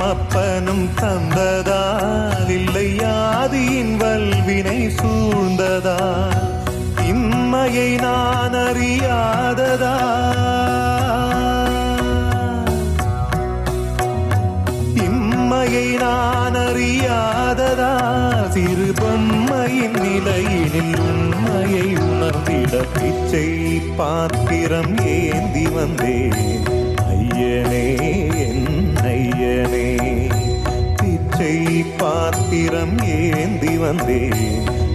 அப்பனும் தந்ததால் இல்லை யாதியின் வல்வினை சூழ்ந்ததா? இம்மையை நான் அறியாததா இம்மையை நான் அறியாததா சிறு பொம்மையின் நிலையினில் உண்மையை உணர்ந்திட பிச்சை பாத்திரம் ஏந்தி வந்தேன். ஐயனே என் ஐயனே. பிச்சை பாத்திரம் ஏந்தி வந்தேன்.